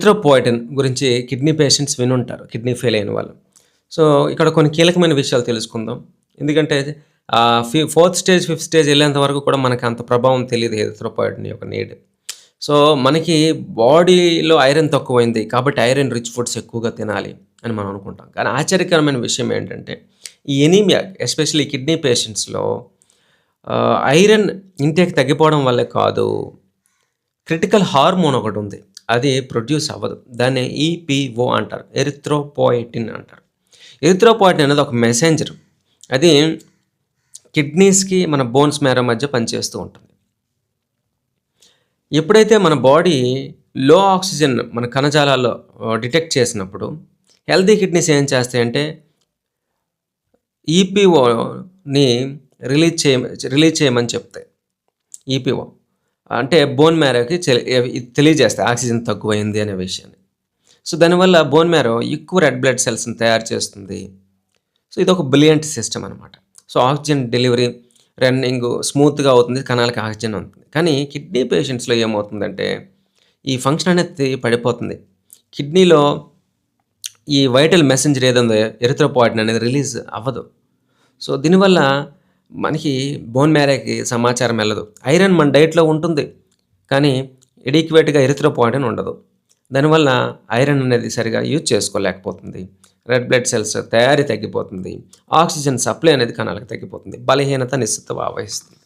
Erythropoietin గురించి kidney patients వినుంటారు. Kidney fail అయిన వాళ్ళు. సో ఇక్కడ కొన్ని కీలకమైన విషయాలు తెలుసుకుందాం. ఎందుకంటే ఫి ఫోర్త్ స్టేజ్ ఫిఫ్త్ స్టేజ్ వెళ్ళేంత వరకు కూడా మనకి అంత ప్రభావం తెలియదు ఎరిథ్రోపోయిటిన్ యొక్క నీడ్. సో మనకి బాడీలో ఐరన్ తక్కువైంది కాబట్టి ఐరన్ రిచ్ ఫుడ్స్ ఎక్కువగా తినాలి అని మనం అనుకుంటాం. కానీ ఆశ్చర్యకరమైన విషయం ఏంటంటే ఈ ఎనీమియా ఎస్పెషల్లీ కిడ్నీ పేషెంట్స్లో ఐరన్ ఇంటేక్ తగ్గిపోవడం వల్లే కాదు క్రిటికల్ హార్మోన్ ఒకటి ఉంది. అది ప్రొడ్యూస్ అవ్వదు. దాన్ని ఈపీఓ అంటారు. ఎరిథ్రోపోయిటిన్ అంటారు. ఎరిథ్రోపోయిటిన్ అనేది ఒక మెసెంజర్ అది కిడ్నీస్కి మన బోన్స్ మేర మధ్య పనిచేస్తూ ఉంటుంది. ఎప్పుడైతే మన బాడీ లో ఆక్సిజన్ మన కణజాలాల్లో డిటెక్ట్ చేసినప్పుడు హెల్దీ కిడ్నీస్ ఏం చేస్తాయంటే ఈపీఓని రిలీజ్ చేయ రిలీజ్ చేయమని చెప్తాయి. ఈపీఓ అంటే బోన్ మ్యారోకి తెలియజేస్తాయి ఆక్సిజన్ తక్కువైంది అనే విషయాన్ని. సో దానివల్ల బోన్ మ్యారో ఎక్కువ రెడ్ బ్లడ్ సెల్స్ని తయారు చేస్తుంది. సో ఇది ఒక బ్రిలియంట్ సిస్టమ్ అనమాట సో ఆక్సిజన్ డెలివరీ రన్నింగ్ స్మూత్గా అవుతుంది కణాలకి ఆక్సిజన్ అవుతుంది కానీ కిడ్నీ పేషెంట్స్లో ఏమవుతుందంటే ఈ ఫంక్షన్ అనేది పడిపోతుంది. కిడ్నీలో ఈ వైటల్ మెసెంజర్ ఏదో ఎరిథ్రోపాయిటిన్ అనేది రిలీజ్ అవ్వదు. సో దీనివల్ల మనకి బోన్ మ్యారేకి సమాచారం వెళ్ళదు. ఐరన్ మన డైట్లో ఉంటుంది కానీ ఎడిక్వేట్గా అని ఉండదు. దానివల్ల ఐరన్ అనేది సరిగా యూజ్ చేసుకోలేకపోతుంది. రెడ్ బ్లడ్ సెల్స్ తయారీ తగ్గిపోతుంది. ఆక్సిజన్ సప్లై అనేది కణాలకు తగ్గిపోతుంది. బలహీనత నిశ్చిత ఆవహిస్తుంది.